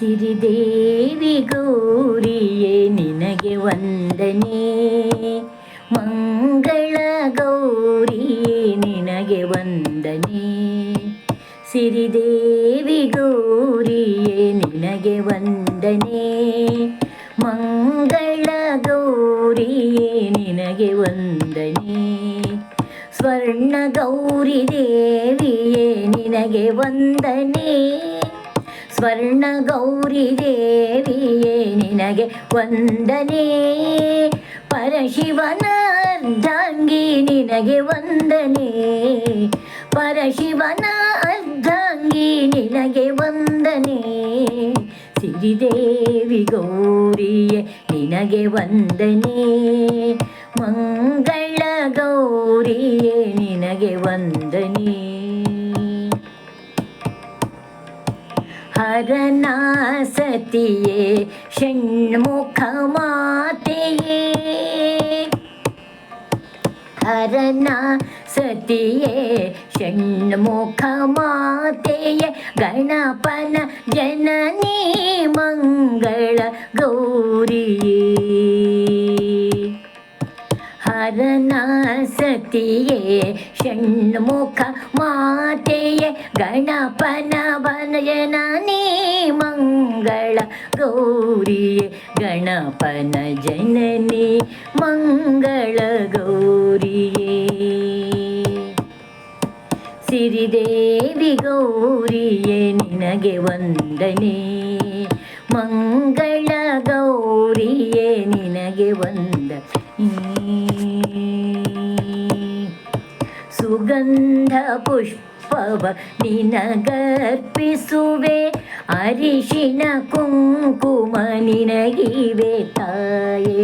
ಸಿರಿದೇವಿ ಗೌರಿಯೇ, ನಿನಗೆ ವಂದನೆ. ಮಂಗಳ ಗೌರಿಯೇ, ನಿನಗೆ ವಂದನೆ. ಸಿರಿದೇವಿ ಗೌರಿಯೇ, ನಿನಗೆ ವಂದನೆ. ಮಂಗಳ ಗೌರಿಯೇ, ನಿನಗೆ ವಂದನೆ. ಸ್ವರ್ಣ ಗೌರಿ ದೇವಿಯೇ, ನಿನಗೆ ವಂದನೆ. ಸ್ವರ್ಣ ಗೌರಿ ದೇವಿಯೇ, ನಿನಗೆ ವಂದನೆ. ಪರಶಿವನ ಅರ್ಧಾಂಗಿ ನಿನಗೆ ವಂದನೆ. ಪರಶಿವನ ಅರ್ಧಾಂಗಿ ನಿನಗೆ ವಂದನೆ. ಸಿರಿದೇವಿ ಗೌರಿಯೇ, ನಿನಗೆ ವಂದನೆ. ಮಂಗಳ ಗೌರಿಯೇ, ನಿನಗೆ ವಂದನೆ. णा षण्मुखमातये। षण्मुख सतिये अरणा गणपन जननी मङ्गल गौरिये ಜನನಿ ಮಂಗಳ ಗೌರಿಯೇ ಸತಿಯೇ ಷಣ್ಮುಖ ಮಾತೆಯೇ, ಗಣಪನ ನೀ ಮಂಗಳ ಗೌರಿಯೇ, ಗಣಪನ ಜನನಿ ಮಂಗಳ ಗೌರಿಯೇ. ಸಿರಿದೇವಿ ಗೌರಿಯೇ, ನಿನಗೆ ವಂದನೆ. ಮಂಗಳ ಗೌರಿಯೇ, ನಿನಗೆ ವಂದ ಸುಗಂಧ ಪುಷ್ಪವ ನಿನಗರ್ಪಿಸುವೆ ಅರಿಶಿನ ಕುಂಕುಮ ನಿನಗಿವೆ ತಾಯೇ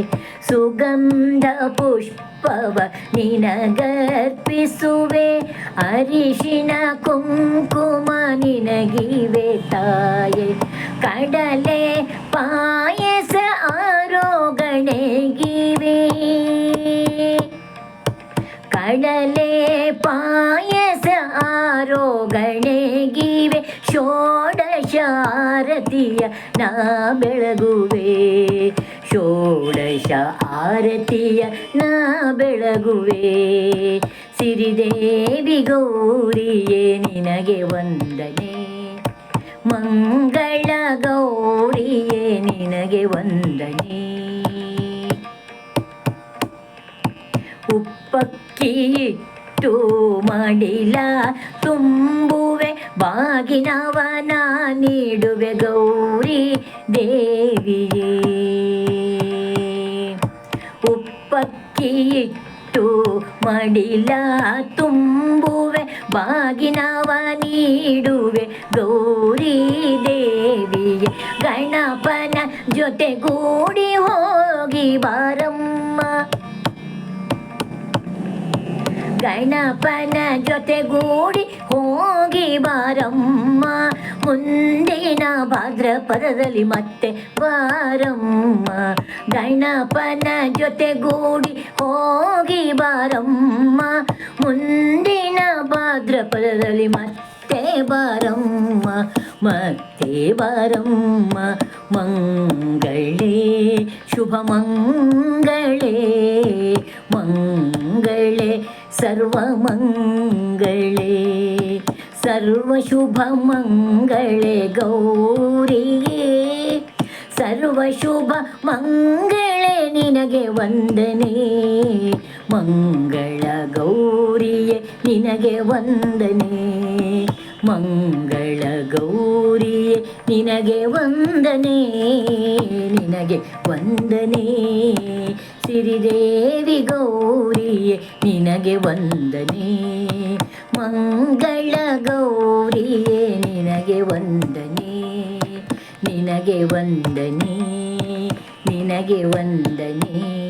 ಸುಗಂಧ ಪುಷ್ಪವ ನಿನಗರ್ಪಿಸುವೆ ಅರಿಶಿನ ಕುಂಕುಮ ನಿನಗಿವೆ ತಾಯೇ ಕಡಲೆ ಪಾಯಸ ಆರೋಗಣೆಗಿವೆ ಕಡಲೆ ಪಾಯಸ ಆರೋಗಣೆಗಿವೆ ಷೋಡಶಾರತಿಯ ನಾ ಬೆಳಗುವೆ. ಷೋಡಶ ಆರತಿಯ ನಾ ಬೆಳಗುವೆ. ಸಿರಿದೇವಿ ಗೌರಿಯೇ, ನಿನಗೆ ವಂದನೆ. ಮಂಗಳ ಗೌರಿಯೇ, ನಿನಗೆ ವಂದನೆ. ಉಪ್ಪಕ್ಕಿ ಇಟ್ಟು ಮಡಿಲ ತುಂಬುವೆ ಬಾಗಿನವನ ನೀಡುವೆ ಗೌರಿ ದೇವಿಯೇ ಉಪ್ಪಕ್ಕಿ ಇಟ್ಟು ಮಡಿಲ ತುಂಬುವೆ ಬಾಗಿನವ ನೀಡುವೆ ಗೌರಿ ದೇವಿಯೇ ಗಣಪನ ಜೊತೆಗೂಡಿ ಹೋಗಿ ಬಾರಮ್ಮ ಗಣಪನ ಜೊತೆಗೂಡಿ ಹೋಗಿ ಬಾರಮ್ಮ. ಮುಂದಿನ ಭಾದ್ರಪದದಲ್ಲಿ ಮತ್ತೆ ಬಾರಮ್ಮ. ಗಣಪನ ಜೊತೆಗೂಡಿ ಹೋಗಿ ಬಾರಮ್ಮ. ಮುಂದಿನ ಭಾದ್ರಪದದಲ್ಲಿ ಮತ್ತೆ ಬಾರಮ್ಮ. ಮತ್ತೆ ಬಾರಮ್ಮ. ಮಂಗಳೇ ಶುಭ ಮಂಗಳೇ ಸರ್ವಮಂಗಳೇ ಮಂಗಳೇ ಗೌರಿಯೇ. ಸರ್ವಶುಭ ಮಂಗಳೇ ನಿನಗೆ ವಂದನೆ, ಮಂಗಳ ಗೌರಿಯೇ ನಿನಗೆ ವಂದನೆ. ಮಂಗಳ ಗೌರಿಯೇ ನಿನಗೆ ವಂದನೆ ನಿನಗೆ ವಂದನೆ. ಸಿರಿದೇವಿ ಗೌರಿಯೇ ನಿನಗೆ ವಂದನೆ. ಮಂಗಳ ಗೌರಿಯೇ ನಿನಗೆ ವಂದನೆ. ನಿನಗೆ ವಂದನೆ ನಿನಗೆ ವಂದನೆ.